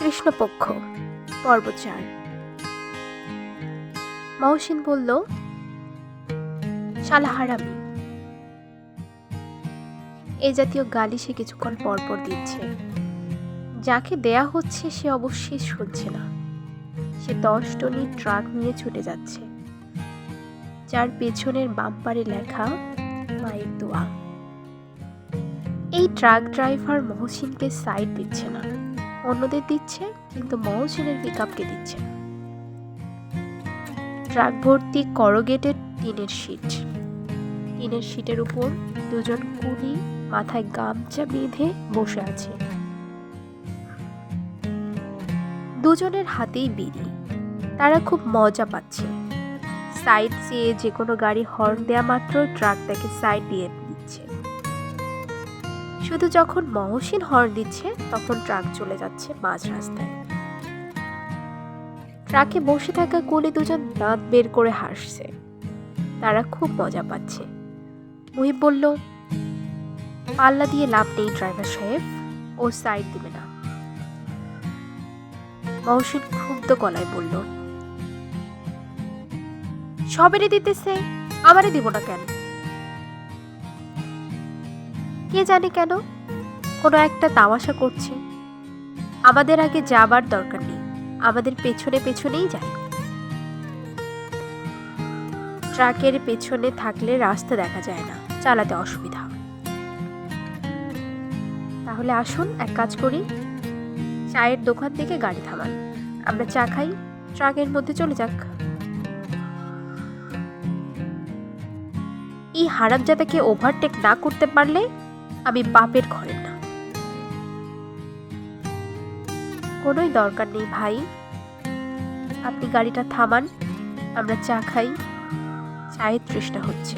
কৃষ্ণপক্ষ, পর্ব চার। মহসিন বলল, শালা হারামি। এই জাতীয় গালি সে কিছুক্ষণ পরপর দিচ্ছে। যাকে দেয়া হচ্ছে সে অবশ্যই শুনছে না। সে দশ টনি ট্রাক নিয়ে ছুটে যাচ্ছে। যার পেছনের বাম্পারে লেখা, মায়ের দোয়া। এই ট্রাক ড্রাইভার মহসিনকে সাইড দিচ্ছে না। অন্যদের দিচ্ছে, কিন্তু মহসিনের পিকআপকে দিচ্ছে ট্রাক ভর্তি করগেটেড টিনের শিট টিনের শিটের উপর দুজন কুলি মাথায় গামছা বেঁধে বসে আছে। দুজনের হাতেই বিড়ি। তারা খুব মজা পাচ্ছে। সাইড চেয়ে যে কোনো গাড়ি হর্ন দেয়া মাত্র ট্রাক তাকে সাইড দিয়ে দিচ্ছে। শুধু যখন মহসিন হর্ন দিচ্ছে, তখন ট্রাক চলে যাচ্ছে মাঝ রাস্তায়। ট্রাকে বসে থাকা কোলে দুজন দাঁত বের করে হাসছে। তারা খুব মজা পাচ্ছে। মুহিব বলল, পাল্লা দিয়ে লাভ নেই, ড্রাইভার সাহেব। ও সাইড দিবে না। মহসিন ক্ষুব্ধ গলায় বলল সবেরে দিতেছে আমারে দিব না কেন? কে জানে কেন? কোনো একটা তামাশা করছে। আমাদের আগে যাবার দরকার নেই। আমাদের পেছনে পেছনেই যাই। ট্রাকের পেছনে থাকলে রাস্তা দেখা যায় না। চালাতে অসুবিধা তাহলে আসুন, এক কাজ করি। চায়ের দোকান থেকে গাড়ি থামান। আমরা চা খাই, ট্রাকের মধ্যে চলে যাক। এই হারামজাদাকে ওভারটেক না করতে পারলে আমি বাপের ঘরের না। কোনোই দরকার নেই ভাই। আপনি গাড়িটা থামান, আমরা চা খাই। চায়ের তৃষ্ণা হচ্ছে।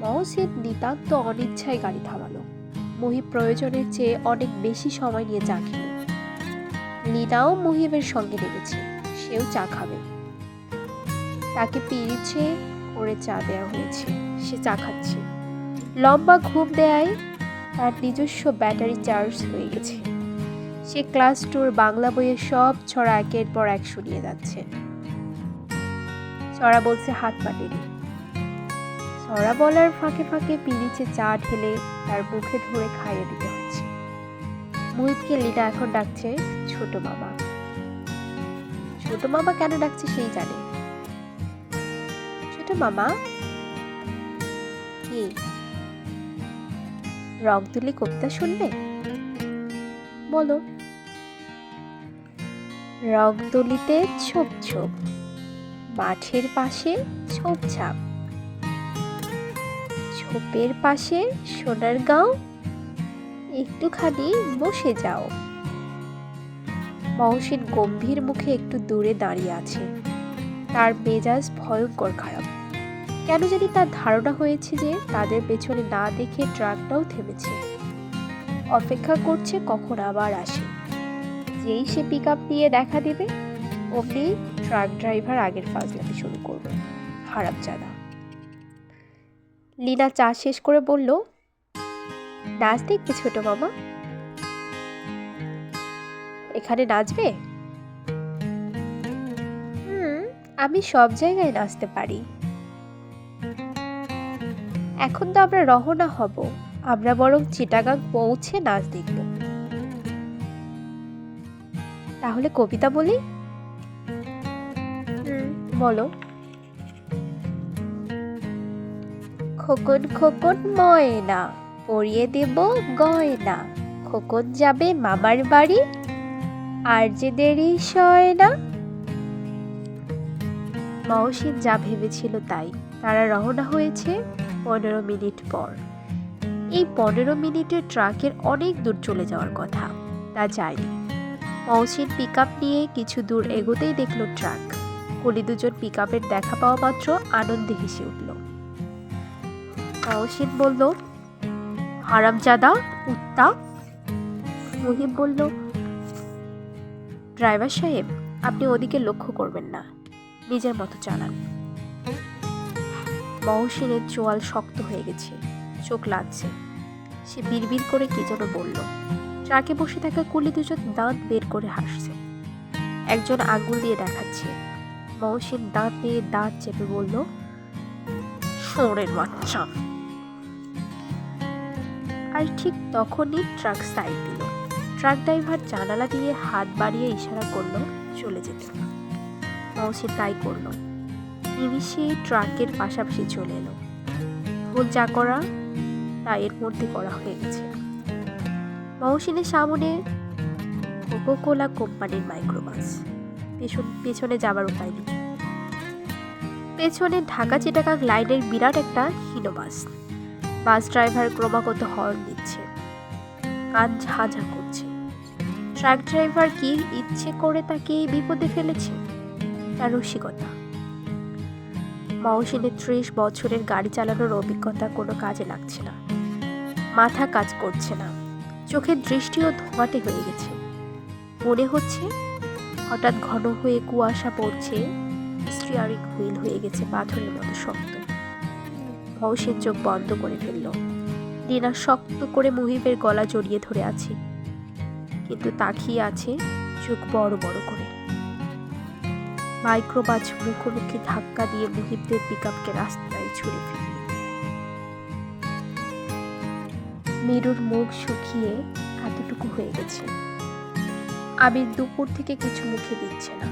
মহসিন নিতান্ত অনিচ্ছায় গাড়ি থামালো। মহিব প্রয়োজনের চেয়ে অনেক বেশি সময় নিয়ে চা খেল। লীনাও মহিবের সঙ্গে নেমেছে, সেও চা খাবে। তাকে পিরিচে করে চা দেওয়া হয়েছে, সে চা খাচ্ছে। লম্বা ঘুম দেয় তার নিজস্ব ব্যাটারি চার্জ হয়ে গেছে। সে ক্লাস টুর বাংলা বইয়ের সব ছড়া একের পর এক শুনিয়ে যাচ্ছে। ছড়া বলছে, হাত পা টেনে ছড়া বলার ফাঁকে ফাঁকে পিরিচে চা ঢেলে তার মুখে ধরে খাইয়ে দিতে হচ্ছে। মুহিবকে লীনা এখন ডাকছে, ছোট মামা। ছোট মামা কেন ডাকছে সেই জানে। ছোট মামা? কি? রং তুলি কবিতা শুনবে? বলো। রং তুলিতে ছোপ ছোপ, মাঠের পাশে ছোপ ছাপ ছোপের পাশে সোনার গাঁও, একটুখানি বসে যাও। মহসিন গম্ভীর মুখে একটু দূরে দাঁড়িয়ে আছে। তার মেজাজ ভয়ঙ্কর খারাপ। কেন জানি তার ধারণা হয়েছে যে তাদের পেছনে না দেখে ট্রাকটাও থেমেছে। অপেক্ষা করছে কখন আবার আসে। যেই সে পিক আপ নিয়ে দেখা দেবে অমনি ট্রাক ড্রাইভার আগের ফাজলামি শুরু করবে। খারাপ জানা লীনা চা শেষ করে বলল নাচ দেখবে ছোট মামা? এখানে নাচবে? হুম, আমি সব জায়গায় নাচতে পারি। এখন তো আমরা রহনা হব। আমরা বরং চিটাগাং পৌঁছে নাচ দেখব। তাহলে কবিতা বলি? বলো। খোকন খোকন ময়না পরিয়ে দেব গয়না। খোকন যাবে মামার বাড়ি আর যে দেরি সয় না। মহসিন যা ভেবেছিল তাই তারা রওনা হয়েছে। পনেরো মিনিট পর। এই পনেরো মিনিটে ট্রাকের অনেক দূর চলে যাওয়ার কথা। তা যায়নি মহসিন পিক নিয়ে কিছু দূর এগোতেই দেখল ট্রাক। কলি দুজন পিক দেখা পাওয়া মাত্র আনন্দে হেসে উঠল। মহসিন বলল, হারামজাদা উত্তা মুহিব বলল, ড্রাইভার সাহেব, আপনি ওদিকে লক্ষ্য করবেন না। নিজের মতো চালান। মহসিনের চোয়াল শক্ত হয়ে গেছে, চোখ লাগছে সে বিড়বিড় করে কি যেন বলল। ট্রাকে বসে থাকা কুলি দুজন দাঁত বের করে হাসছে। একজন আঙুল দিয়ে দেখাচ্ছে। মহসিন দাঁত দিয়ে দাঁত চেপে বলল শোরের বাচ্চা। আর ঠিক তখনই ট্রাক সাইড দিল। ট্রাক ড্রাইভার জানালা দিয়ে হাত বাড়িয়ে ইশারা করল, চলে যেতে। মহসিন তাই করল। নিমিষে ট্রাকের পাশাপাশি চলে এলো। ভুল যা করা, তা এর মধ্যে করা হয়ে গেছে। মহসিনের সামনে কোকোকোলা কোম্পানির মাইক্রোবাস। পেছন, পেছনে যাবার উপায় নেই। পেছনে ঢাকা চিটাগাং লাইনের বিরাট একটা হিনোবাস। বাস ড্রাইভার ক্রমাগত হর্ন দিচ্ছে। কান ঝাঝা করছে। ট্রাক ড্রাইভার কি ইচ্ছে করে তাকে বিপদে ফেলেছে? তার রসিকতা। মহসিনের ত্রিশ বছরের গাড়ি চালানোর অভিজ্ঞতা কোনো কাজে লাগছে না। মাথা কাজ করছে না। চোখের দৃষ্টিও ধোঁয়াটে হয়ে গেছে। মনে হচ্ছে হঠাৎ ঘন হয়ে কুয়াশা পড়ছে, স্টিয়ারিং হুইল হয়ে গেছে পাথরের মতো শক্ত। মহসিন চোখ বন্ধ করে ফেলল। রিনা শক্ত করে মুহিবের গলা জড়িয়ে ধরে আছে। কিন্তু তাকিয়ে আছে চোখ বড় বড় করে। মাইক্রোবাজ মুখোমুখি ধাক্কা দিয়ে মুহিবদের পিকআপকে রাস্তায় ছুড়ে ফেলল মিরুর মুখ শুকিয়ে এতটুকু হয়ে গেছে। আবির দুপুর থেকে কিছু মুখে দিচ্ছে না।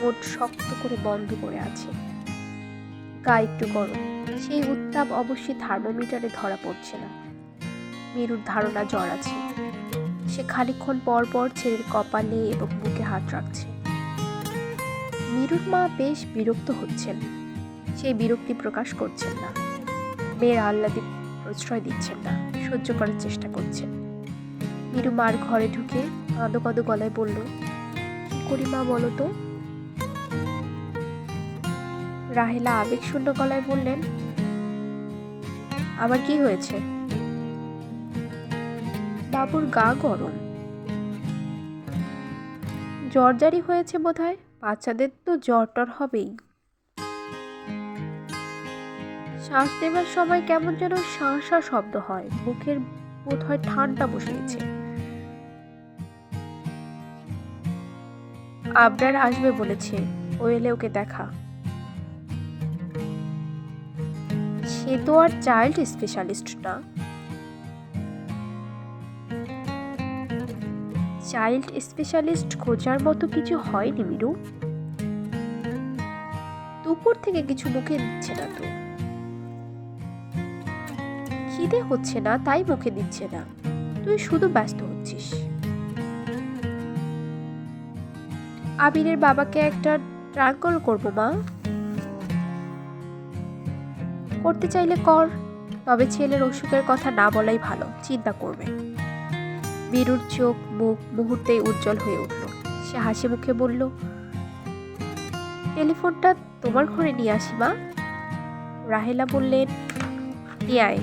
ঠোঁট শক্ত করে বন্ধ করে আছে। গা একটু গরম। সেই উত্তাপ অবশ্যই থার্মোমিটারে ধরা পড়ছে না। মেরুর ধারণা জ্বর আছে। সে খানিক্ষণ পর পর ছেলের কপালে এবং বুকে হাত রাখছে। মিরুর মা বেশ বিরক্ত হচ্ছেন। সেই বিরক্তি প্রকাশ করছেন না। মেয়ের আহ্লাদে প্রশ্রয় দিচ্ছেন না, সহ্য করার চেষ্টা করছেন। মিরু মার ঘরে ঢুকে কাঁদো কাঁদো গলায় বলল, কি করি মা বলো তো? রাহেলা আবেগশূন্য গলায় বললেন, আবার কি হয়েছে? বাবুর গা গরম। জ্বর জারি হয়েছে বোধহয়? বাচ্চাদের তো জ্বর টর হবেই। শ্বাস নেবার সময় কেমন যেন শাঁসা শব্দ হয়, মুখের বোধ হয় ঠান্ডা বসে গেছে আবরার আসবে বলেছে ও এলে ওকে দেখা। সে তো আর চাইল্ড স্পেশালিস্ট না। চাইল্ড স্পেশালিস্ট খোঁজার মতো কিছু হয়নি, মিরু। দুপুর থেকে কিছু মুখে দিচ্ছে না তো। খিদে হচ্ছে না, তাই মুখে দিচ্ছে না। তুই শুধু ব্যস্ত হচ্ছিস। আবিরের বাবাকে একটা ট্রাঙ্কল করব, মা। করতে চাইলে কর, তবে ছেলের অসুখের কথা না বলাই ভালো, চিন্তা করবে। বীরুর চোখ, মুখ মুহূর্তেই উজ্জ্বল হয়ে উঠল। সে হাসি মুখে বলল, টেলিফোনটা তোমার ঘরে নিয়ে আসি, মা। রাহেলা বললেন, নিয়ে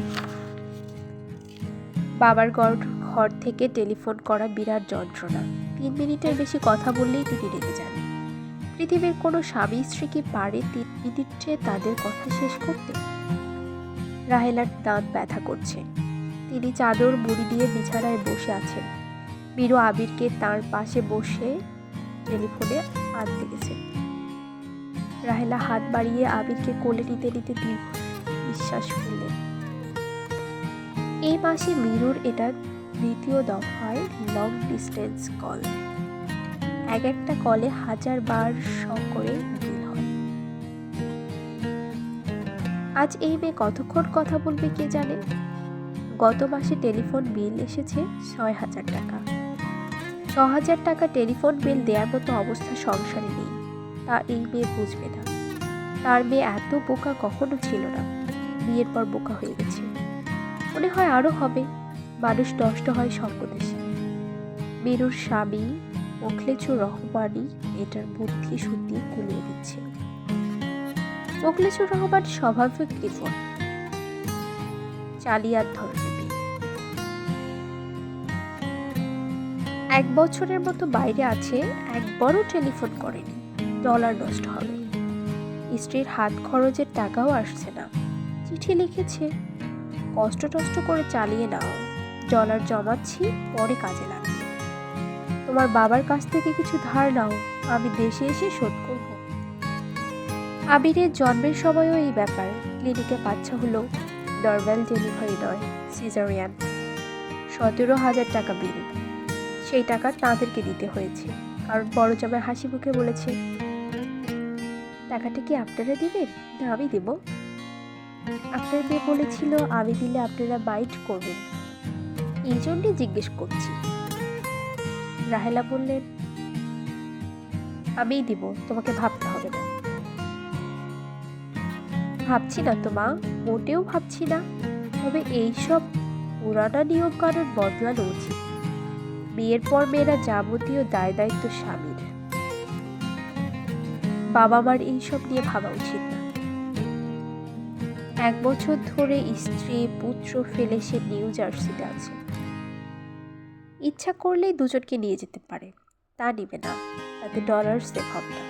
বাবার ঘর ঘর থেকে টেলিফোন করা বিরাট যন্ত্রণা। তিন মিনিটের বেশি কথা বললেই তিনি রেগে যান। পৃথিবীর কোনো স্বামী স্ত্রী কি পারে তিন মিনিটে তাদের কথা শেষ করতে? রাহেলার দাঁত ব্যথা করছে। তিনি চাদর মুড়ি দিয়ে বিছানায় বসে আছেন। বীরু আবিরকে তার পাশে বসে টেলিফোনে আনতে গেছে রাহেলা হাত বাড়িয়ে আবিরকে কোলে নিতে নিতে দীর্ঘ নিঃশ্বাস ফেললেন। এই মাসে মিরুর এটা দ্বিতীয় দফায় লং ডিস্টেন্স কল এক একটা কলে হাজার বার শ করে হয়। আজ এই মেয়ে কতক্ষণ কথা বলবে কে জানে? গত মাসে টেলিফোন বিল এসেছে ছয় হাজার টাকা। ছ হাজার টাকা টেলিফোন বিল দেওয়ার মতো অবস্থা সংসারে নেই। তা এই মেয়ে বুঝবে না। তার মেয়ে এত বোকা কখনো ছিল না। বিয়ের পর বোকা হয়ে গেছে। মনে হয় আরও হবে। মানুষ নষ্ট হয় সর্বদেশে মেরুর স্বামী মোখলেচুর রহমানই এটার বুদ্ধি শুদ্ধি কুলিয়ে দিচ্ছে। মোখলেচুর রহমান স্বাভাবিক রিফোন চালিয়ার ধরনের। এক বছরের মতো বাইরে আছে একবারও টেলিফোন করেনি। ডলার নষ্ট হবে। স্ত্রীর হাত খরচের টাকাও আসছে না। চিঠি লিখেছে, কষ্ট টষ্ট করে চালিয়ে নাও। ডলার জমাচ্ছি, পরে কাজে লাগবে। তোমার বাবার কাছ থেকে কিছু ধার নাও, আমি দেশে এসে শোধ করব। আবিরের জন্মের সময়ও এই ব্যাপার। ক্লিনিকে বাচ্চা হলো নর্মাল ডেলিভারি নয়, সিজারিয়ান। সতেরো হাজার টাকা বিল। সেই টাকা তাদেরকে দিতে হয়েছে। কারণ বড় জামাই হাসি মুখে বলেছে, টাকাটা কি আপনারা দিবেন? না, আমি দেব। আপনার মেয়ে বলেছিল, আমি দিলে আপনারা বাইট করবেন। এই জন্যে জিজ্ঞেস করছি। রাহেলা বললেন, আমিই দিব, তোমাকে ভাবতে হবে না। ভাবছি না তো মা, মোটেও ভাবছি না। তবে এইসব পুরানা নিয়ম কানুন বদলানো উচিত। বিয়ের পর মেয়েরা যাবতীয় দায় দায়িত্ব স্বামীর। বাবা মার এইসব নিয়ে ভাবা উচিত না। এক বছর ধরে স্ত্রী, পুত্র ফেলে সে নিউ জার্সিতে আছে। ইচ্ছা করলেই দুজনকে নিয়ে যেতে পারে, তা নিবে না। তাতে ডলার সেভ হবে না।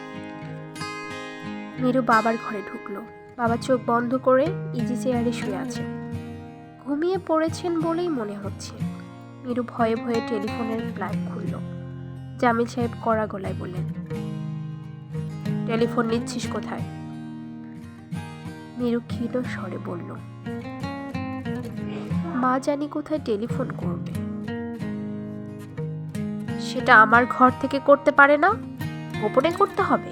মিরু বাবার ঘরে ঢুকলো। বাবা চোখ বন্ধ করে ইজি চেয়ারে শুয়ে আছে। ঘুমিয়ে পড়েছেন বলেই মনে হচ্ছে। মিরু ভয়ে ভয়ে টেলিফোনের প্লাগ খুলল। জামিল সাহেব কড়া গলায় বললেন, টেলিফোন নিচ্ছিস কোথায়? মিরু ক্ষীণ স্বরে বলল, মা জানি কোথায় টেলিফোন করবে। সেটা আমার ঘর থেকে করতে পারে না, গোপনে করতে হবে।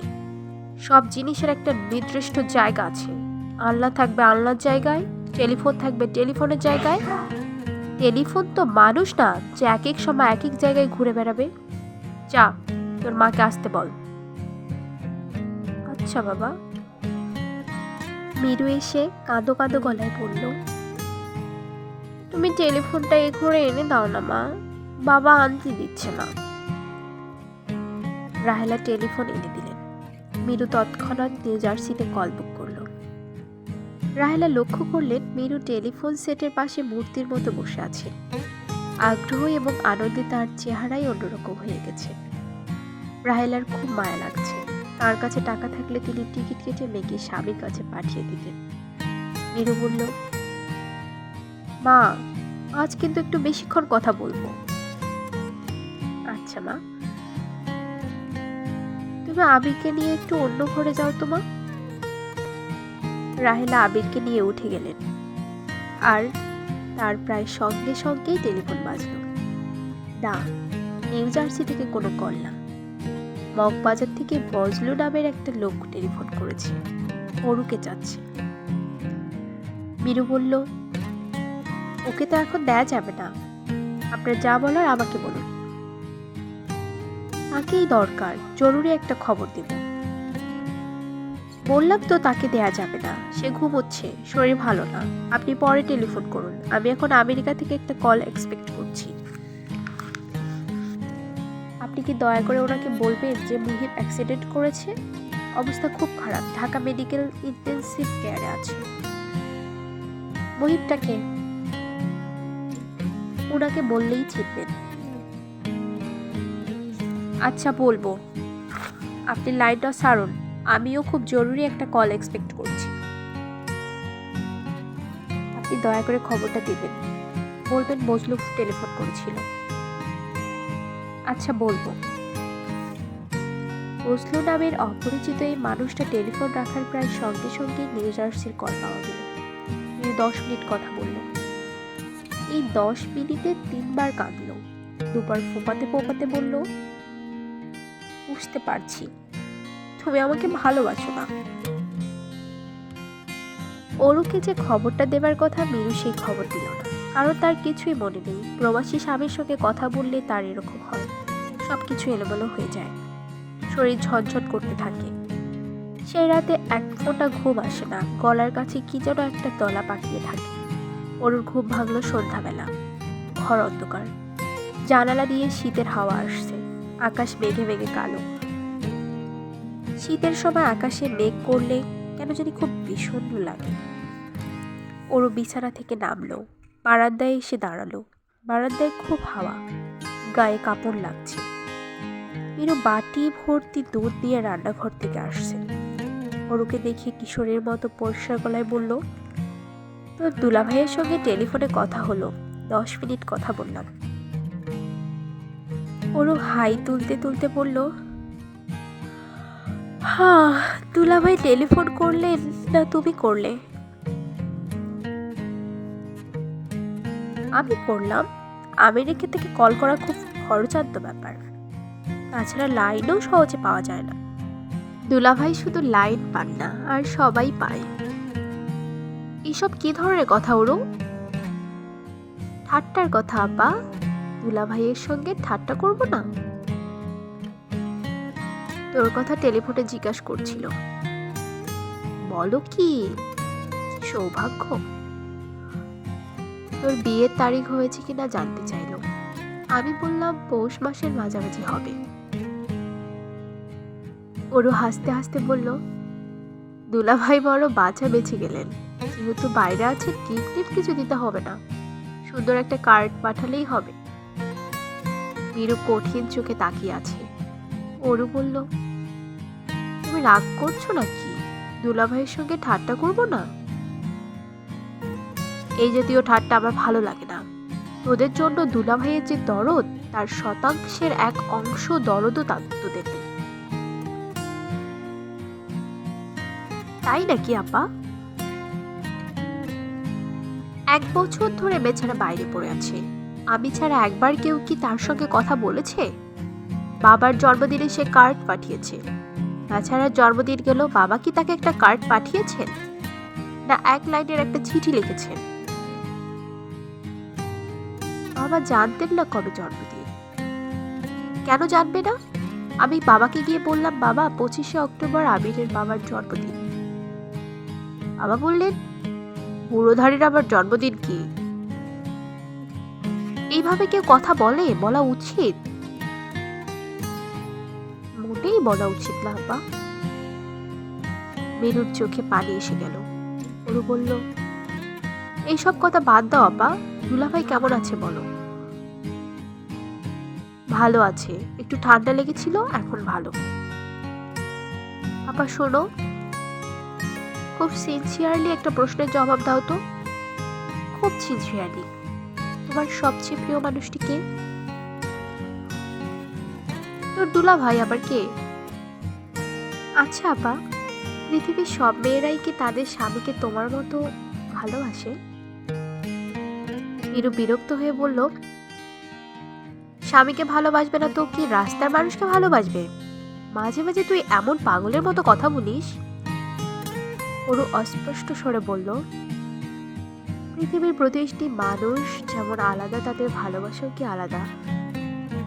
সব জিনিসের একটা নির্দিষ্ট জায়গা আছে। আল্লাহ থাকবে আল্লাহর জায়গায়, টেলিফোন থাকবে টেলিফোনের জায়গায় টেলিফোন তো মানুষ না যে এক এক সময় এক এক জায়গায় ঘুরে বেড়াবে। যা, তোর মাকে আসতে বল। আচ্ছা বাবা। মিরু এসে কাঁদো কাঁদো গলায় বলল, তুমি টেলিফোনটা এ ঘরে এনে দাও না, মা। বাবা আনতে দিচ্ছে না। রাহেলা টেলিফোন এনে দিলেন। মিরু তৎক্ষণাৎ নিউ জার্সিতে কল বুক করল রাহেলা লক্ষ্য করলেন মিরু টেলিফোন সেটের পাশে মূর্তির মতো বসে আছে। আগ্রহ এবং আনন্দে তার চেহারাই অন্যরকম হয়ে গেছে। রাহেলার খুব মায়া লাগছে। তার কাছে টাকা থাকলে তিনি টিকিট কেটে মেয়েকে স্বামীর কাছে পাঠিয়ে দিতেন। মিরু বলল, মা, আজ কিন্তু একটু বেশিক্ষণ কথা বলব। আচ্ছা মা। তুমি আবিরকে নিয়ে একটু অন্য ঘরে যাও তো, মা। রাহেলা আবিরকে নিয়ে উঠে গেলেন। আর তার প্রায় সঙ্গে সঙ্গেই টেলিফোন বাজল। না, নিউ জার্সি থেকে কোনো কল না। মগবাজার থেকে বজলু নামের একটা লোক টেলিফোন করেছে। অরুকে যাচ্ছে মিরু বলল, ওকে তো এখন দেয়া যাবে না। আপনার যা বলার আমাকে বলুন। তাকেই দরকার, জরুরি একটা খবর দেব। বললাম তো তাকে দেয়া যাবে না। সে ঘুমোচ্ছে, শরীর ভালো না। আপনি পরে টেলিফোন করুন। আমি এখন আমেরিকা থেকে একটা কল এক্সপেক্ট করছি। আপনি কি দয়া করে ওনাকে বলবেন যে মুহিব অ্যাক্সিডেন্ট করেছে? অবস্থা খুব খারাপ। ঢাকা মেডিকেল ইন্টেন্সিভ কেয়ারে আছে। মুহিবটাকে ওনাকে বললেই চিনবেন। আচ্ছা বলব। আপনি লাইনটা সারুন আমিও খুব জরুরি একটা কল এক্সপেক্ট করছি। আপনি দয়া করে খবরটা দিবেন। বলবেন বজলু টেলিফোন করেছিল। আচ্ছা বলব। বজলু নামের অপরিচিত এই মানুষটা টেলিফোন রাখার প্রায় সঙ্গে সঙ্গে নিউ জার্সির কল পাওয়া গেল। তিনি দশ মিনিট কথা বলল এই দশ মিনিটে তিনবার কাঁদল। দুবার ফোপাতে ফোপাতে বলল, বুঝতে পারছি। তুমি আমাকে ভালোবাসো না। অরুকে যে খবরটা দেবার কথা মিরু সেই খবর দিল না। কারণ তার কিছুই মনে নেই। প্রবাসী স্বামীর সঙ্গে কথা বললে তার এরকম হয়। সব কিছু এলোমেলো হয়ে যায়। শরীর ঝটঝট করতে থাকে। সেই রাতে এক ফোঁটা ঘুম আসে না। গলার কাছে কি যেন একটা তলা পাকিয়ে থাকে। অরুর ঘুম ভাঙলো সন্ধ্যাবেলা। ঘর অন্ধকার। জানালা দিয়ে শীতের হাওয়া আসছে। আকাশ মেঘে মেঘে কালো। শীতের সময় আকাশে মেঘ করলে কেন জানি খুব বিষণ্ণ লাগে। ওরও বিছানা থেকে নামলো। বারান্দায় এসে দাঁড়াল। বারান্দায় খুব হাওয়া। গায়ে কাপড় লাগছে। মিরু বাটি ভর্তি দুধ দিয়ে রান্নাঘর থেকে আসছে। ওরুকে দেখে কিশোরের মতো পরিষ্কার গলায় বলল, তোর দুলাভাইয়ের সঙ্গে টেলিফোনে কথা হলো। দশ মিনিট কথা বললাম। ওরও হাই তুলতে তুলতে বলল হ্যাঁ দুলাভাই টেলিফোন করলেন না তুমি করলে? আমি করলাম। আমেরিকা থেকে কল করা খুব খরচান্ত ব্যাপার। তাছাড়া লাইনও সহজে পাওয়া যায় না। দুলাভাই শুধু লাইন পান না, আর সবাই পায়। এসব কি ধরনের কথা ওরও ঠাট্টার কথা, আপা। দুলাভাইয়ের সঙ্গে ঠাট্টা করব না? তোর কথা টেলিফোনে জিজ্ঞাসা করছিল। বলো কি? সৌভাগ্য? তোর বিয়ের তারিখ হয়েছে কিনা জানতে চাইলো। আমি বললাম, পৌষ মাসের মাঝামাঝি হবে। ওরও হাসতে হাসতে বলল, দুলাভাই বড় বাছা বেঁচে গেলেন। যেহেতু বাইরে আছে গিফট টিফট কিছু দিতে হবে না। সুন্দর একটা কার্ড পাঠালেই হবে। বীরু কঠিন চোখে তাকিয়ে আছে। ওরু বলল তুমি রাগ করছ নাকি? দুলাভাইয়ের সঙ্গে ঠাট্টা করব না? এই জাতীয় ঠাট্টা আমার ভালো লাগে না। তোদের জন্য দুলাভাইয়ের যে দরদ, তার শতাংশের এক অংশ দরদও তোদের তাই নাকি, আপা? এক বছর ধরে বেচারা বাইরে পড়ে আছে। আমি ছাড়া একবার কেউ কি তার সঙ্গে কথা বলেছে? বাবার জন্মদিনে সে কার্ড পাঠিয়েছে। তাছাড়া জন্মদিন গেল বাবা কি তাকে একটা কার্ড পাঠিয়েছেন? না, এক লাইনের একটা চিঠি লিখেছেন। বাবা জানতেন না কবে জন্মদিন কেন জানবে না? আমি বাবাকে গিয়ে বললাম, বাবা, পঁচিশে অক্টোবর আবিরের বাবার জন্মদিন। বাবা বললেন বুড়োধারীর আবার জন্মদিন কি? এইভাবে কেউ কথা বলে, বলা উচিত। মোটেই বলা উচিত না, আব্বা। মেরুর চোখে পানি এসে গেল। ওরু বলল, এইসব কথা বাদ দাও, আব্বা। দুলাভাই কেমন আছে বলো? ভালো আছে। একটু ঠান্ডা লেগেছিল, এখন ভালো। আপা শোনো। খুব সিনসিয়ারলি একটা প্রশ্নের জবাব দাও তো। খুব সিনসিয়ারলি তোমার সবচেয়ে প্রিয় মানুষটি কে? তোর দুলা ভাই আবার কে? আচ্ছা আপা, পৃথিবীর সব মেয়েরাই কি তাদের স্বামীকে তোমার মতো ভালোবাসে? বীরু বিরক্ত হয়ে বলল, স্বামীকে ভালোবাসবে না তো কি রাস্তার মানুষকে ভালোবাসবে? মাঝে মাঝে তুই এমন পাগলের মতো কথা বলিস? ওরু অস্পষ্ট স্বরে বলল, পৃথিবীর প্রতিটি মানুষ যেমন আলাদা, তাদের ভালোবাসাও কি আলাদা?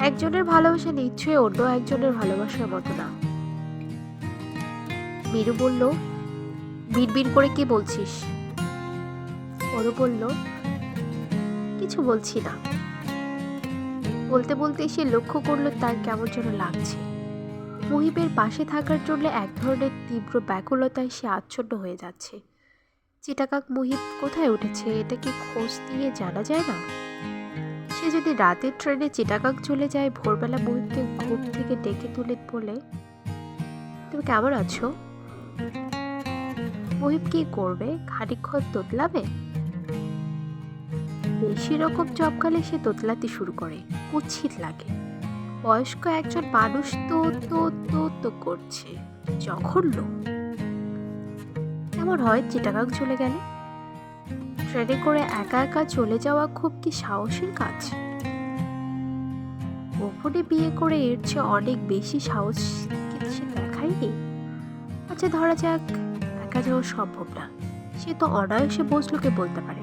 একজনের ভালোবাসা নিশ্চয়ই অন্য একজনের ভালোবাসার মতো না। মিরু বলল বিড়বিড় করে কি বলছিস? ওরু বলল, কিছু বলছি না। বলতে বলতে সে লক্ষ্য করল তার কেমন যেন লাগছে। মহিবের পাশে থাকার জন্য এক ধরনের তীব্র ব্যাকুলতায় সে আচ্ছন্ন হয়ে যাচ্ছে। চিটাকাক মুহিব কোথায় উঠেছে, এটা কি খোঁজ দিয়ে জানা যায় না? সে যদি রাতের ট্রেনে চিটাকাক চলে যায়, ভোরবেলা মুহিবকে ঘুম থেকে ডেকে তুলে বলে, তুমি কেমন আছো? মুহিব কি করবে? খানিক্ষণ তোতলাবে? বেশি রকম চপকালে সে তোতলাতে শুরু করে কুচ্ছিত লাগে। বয়স্ক একজন মানুষ তো তো তো তো করছে, জঘন্য। কেমন হয় চিটাগাং চলে গেলে? ট্রেনে করে একা একা চলে যাওয়া খুব কি সাহসের কাজ? গোপনে বিয়ে করে এর চেয়ে অনেক বেশি সাহস কি সে দেখায়নি আচ্ছা ধরা যাক, একা যাওয়া সম্ভব না। সে তো অনায়াসে বসলোকে বলতে পারে।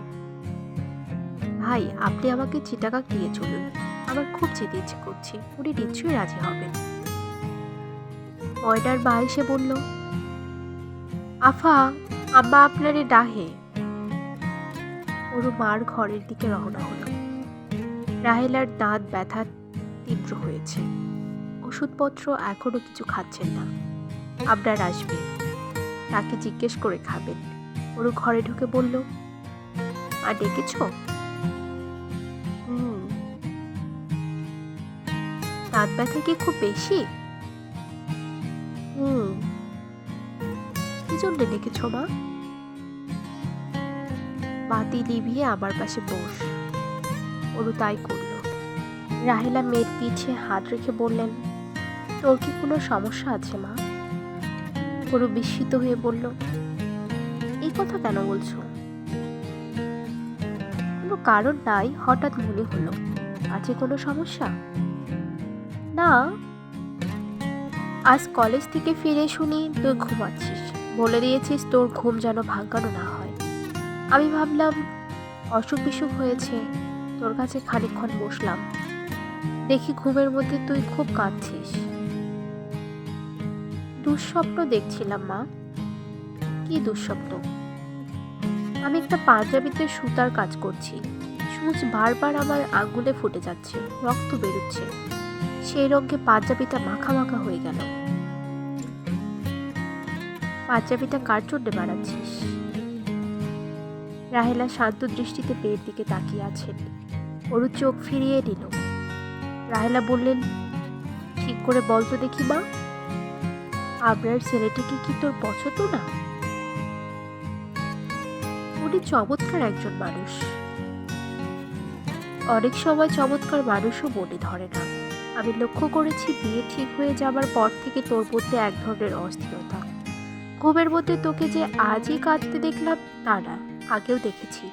ভাই, আপনি আমাকে চিটাগাং নিয়ে চলুন। আমার খুব যেতে ইচ্ছে করছে। উনি নিশ্চয়ই রাজি হবেন। ময়নার মা এসে বলল, আফা, আম্মা আপনারে ডাহে ওরু মার ঘরের দিকে রওনা হলো। রাহেলার দাঁত ব্যথা তীব্র হয়েছে। ওষুধপত্র এখনও কিছু খাচ্ছেন না। আপনার আসবে তাকে জিজ্ঞেস করে খাবেন। ওরু ঘরে ঢুকে বলল, আর ডেকেছ? দাঁত ব্যথা কি খুব বেশি? হুম। কি জন্য ডেকেছ মা? বাতি নিভিয়ে আমার পাশে বস। ওরু তাই করল। রাহেলা মেয়ের পিঠে হাত রেখে বললেন, তোর কি কোনো সমস্যা আছে, মা? ওরু বিস্মিত হয়ে বলল, এই কথা কেন বলছো? কোনো কারণ নাই, হঠাৎ মনে হলো। আছে কোনো সমস্যা? না। আজ কলেজ থেকে ফিরে শুনি, তুই ঘুমাচ্ছিস। বলে দিয়েছিস তোর ঘুম যেন ভাঙানো না হয়। আমি ভাবলাম, অসুখ বিসুখ হয়েছে, তোর কাছে খানিকক্ষণ বসলাম। দেখি ঘুমের মধ্যে তুই খুব কাঁদছিস। দুঃস্বপ্ন দেখছিলাম, মা। কি দুঃস্বপ্ন? আমি একটা পাঞ্জাবিতে সুতার কাজ করছি। সূচ বারবার আমার আঙ্গুলে ফুটে যাচ্ছে, রক্ত বেরোচ্ছে। সেই রঙে পাঞ্জাবিটা মাখা মাখা হয়ে গেল। পাঞ্জাবিটা কার জন্য বানাচ্ছিস? রাহেলা শান্ত দৃষ্টিতে পেয়ের দিকে তাকিয়ে আছেন। ওরু চোখ ফিরিয়ে নিল। রাহেলা বললেন, ঠিক করে বল তো দেখি মা। আবরার ছেলেটিকে কি তোর পছন্দ না? উনি চমৎকার একজন মানুষ। অনেক সময় চমৎকার মানুষও মনে ধরে না। আমি লক্ষ্য করেছি বিয়ে ঠিক হয়ে যাবার পর থেকে তোর মধ্যে এক ধরনের অস্থিরতা। ঘুমের মধ্যে তোকে যে আজই কাঁদতে দেখলাম তা না। আগেও দেখেছি।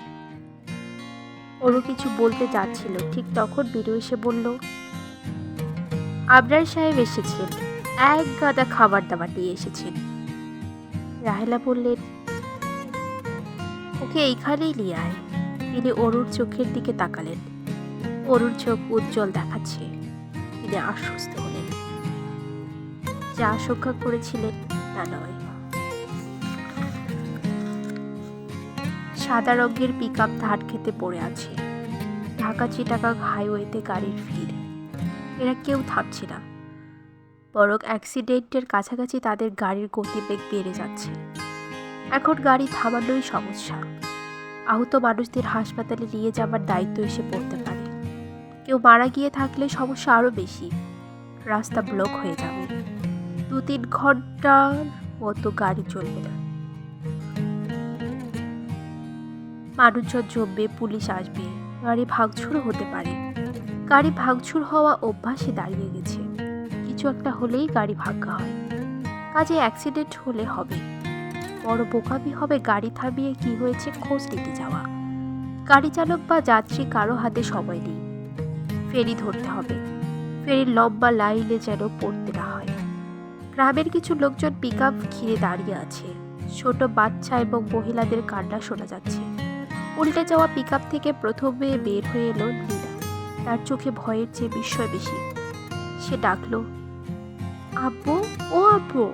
ওরও কিছু বলতে যাচ্ছিল। ঠিক তখন বিরু এসে বলল, আবরার সাহেব এসেছেন। এক গাদা খাবার দাবার নিয়ে এসেছেন। রাহেলা বললেন, ওকে এইখানেই নিয়ে আয়। তিনি অরুর চোখের দিকে তাকালেন। অরুর চোখ উজ্জ্বল দেখাচ্ছে। তিনি আশ্বস্ত হলেন। যা আশঙ্কা করেছিলেন তা নয়। সাদা রঙের পিক আপ ধার খেতে পড়ে আছে। ঢাকা চিটাগাং হাইওয়েতে গাড়ির ভিড়। এরা কেউ থামছে না। বরং অ্যাক্সিডেন্টের কাছাকাছি তাদের গাড়ির গতিবেগ বেড়ে যাচ্ছে। এখন গাড়ি থামানোই সমস্যা। আহত মানুষদের হাসপাতালে নিয়ে যাবার দায়িত্ব এসে পড়তে পারে। কেউ মারা গিয়ে থাকলে সমস্যা আরও বেশি। রাস্তা ব্লক হয়ে যাবে। দু তিন ঘণ্টার মতো গাড়ি চলবে না। মানুষজন জমবে পুলিশ আসবে। গাড়ি ভাঙচুরও হতে পারে। গাড়ি ভাঙচুর হওয়া অভ্যাসে দাঁড়িয়ে গেছে। কিছু একটা হলেই গাড়ি ভাঙ্গা হয়। কাজে অ্যাক্সিডেন্ট হলে হবে। বড় বোকামি হবে গাড়ি থামিয়ে কি হয়েছে খোঁজ নিতে যাওয়া। গাড়ি চালক বা যাত্রী কারও হাতে সময় নেই। ফেরি ধরতে হবে। ফেরির লম্বা লাইনে যেন পড়তে না হয়। গ্রামের কিছু লোকজন পিক আপ ঘিরে দাঁড়িয়ে আছে। ছোট বাচ্চা এবং মহিলাদের কান্না শোনা যাচ্ছে। উল্টে যাওয়া পিক থেকে প্রথমে বের হয়ে এলো নীলা। তার চোখে ভয়ের চেয়ে বিস্ময় বেশি। সে ডাকলো, আব্বু, ও আব্বু!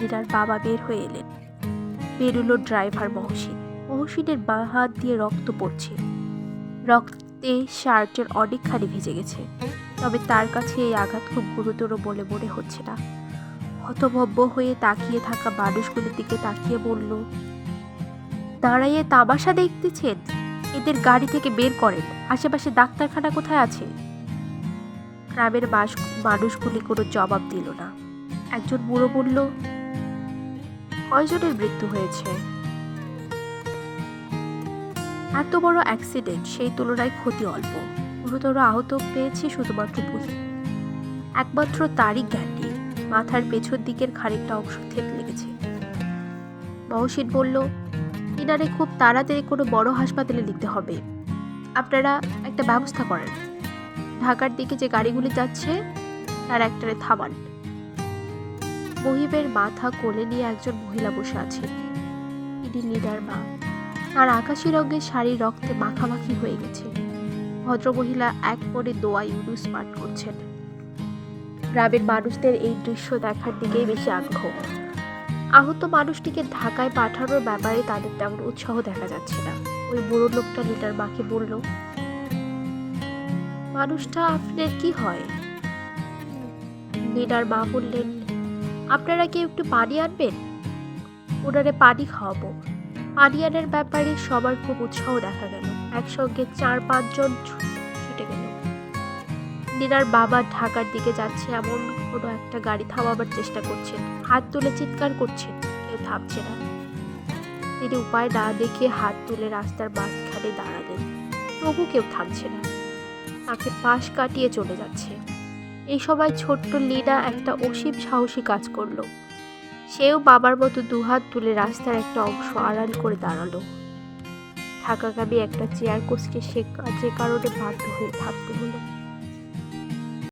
নীলার বাবা বের হয়ে এলেন। বেরুলো ড্রাইভার মহসিন। মহসিনের বাঁ হাত দিয়ে রক্ত পড়ছে। রক্তে শার্টের অনেকখানি ভিজে গেছে। তবে তার কাছে এই আঘাত খুব গুরুতর বলে মনে হচ্ছে না। হতভব্য হয়ে তাকিয়ে থাকা মানুষগুলোর দিকে তাকিয়ে বলল দাঁড়াইয়ে তাবাসা দেখতেছেন? এদের গাড়ি থেকে বের করেন। আশেপাশে ডাক্তারখানা কোথায় আছে? গ্রামের মাস মানুষগুলি কোনো জবাব দিল না। একজন বুড়ো বলল, কয়জনের মৃত্যু হয়েছে? এত বড় অ্যাক্সিডেন্ট, সেই তুলনায় ক্ষতি অল্প। গুরুতর আহত পেয়েছে শুধুমাত্র পুলি একমাত্র তারই জ্ঞান মাথার পেছন দিকের খানিকটা অংশ থেত লেগেছে মহসিন বলল ইনারে খুব তাড়াতাড়ি কোনো বড় হাসপাতালে নিতে হবে। আপনারা একটা ব্যবস্থা করেন। ঢাকার দিকে যে গাড়িগুলি যাচ্ছে, তার একটারে থামান। মহিবের মাথা কোলে নিয়ে একজন মহিলা বসে আছে। ইনি লিডার মা। তার আকাশি রঙের শাড়ি রক্তে মাখামাখি হয়ে গেছে। ভদ্রমহিলা এক পরে দোয়া ইউনুস পাঠ করছেন। গ্রামের মানুষদের এই দৃশ্য দেখার দিকেই বেশি আগ্রহ। আহত মানুষটিকে ঢাকায় পাঠানোর ব্যাপারে তাদের তেমন উৎসাহ দেখা যাচ্ছে না। ওই বুড়ো লোকটা লিটার মাকে বলল, মানুষটা আপনার কি হয়? লিডার মা বললেন, আপনারা কি একটু পানি আনবেন? ওনারে পানি খাওয়াবো। পানি আনার ব্যাপারে সবার খুব উৎসাহ দেখা গেল। একসঙ্গে চার পাঁচজন ছুটে গেল। নীনার বাবা ঢাকার দিকে যাচ্ছে এমন কোনো একটা গাড়ি থামাবার চেষ্টা করছেন। হাত তুলে চিৎকার করছেন, কেউ থামছে না। তিনি উপায় না দেখে হাত তুলে রাস্তার মাঝখানে দাঁড়ালেন। তবু কেউ থামছে না। তাকে পাশ কাটিয়ে চলে যাচ্ছে। এই সময় ছোট্ট লীনা একটা অসীম সাহসী কাজ করল। সেও বাবার মতো দুহাত তুলে রাস্তার একটা অংশ আড়াল করে দাঁড়াল। থাকাকামি একটা চেয়ার কোচকে সে যে কারণে বাধ্য হয়ে থাকতে হলো।